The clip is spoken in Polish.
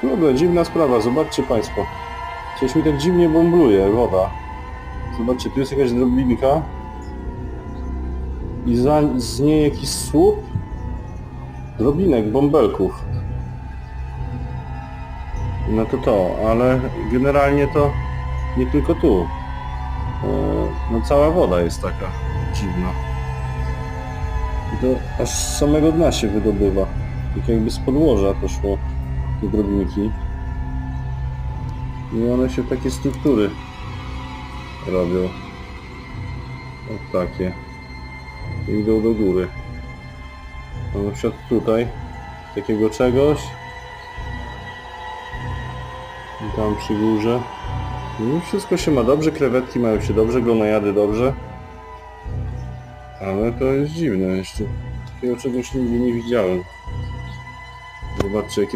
Kurde, dziwna sprawa, zobaczcie Państwo. Coś mi tak dziwnie bąbluje, woda. Zobaczcie, tu jest jakaś drobinka. I za, z niej jakiś słup drobinek, bąbelków. No to to, ale generalnie to nie tylko tu. E, No cała woda jest taka dziwna. I to aż z samego dna się wydobywa. Tak jakby z podłoża to szło drobniki. I one się takie struktury robią. O takie. I idą do góry. A na przykład tutaj takiego czegoś. I tam przy górze. No wszystko się ma dobrze, krewetki mają się dobrze, glonojady dobrze. Ale to jest dziwne jeszcze. Takiego czegoś nigdy nie widziałem. Zobaczcie jakie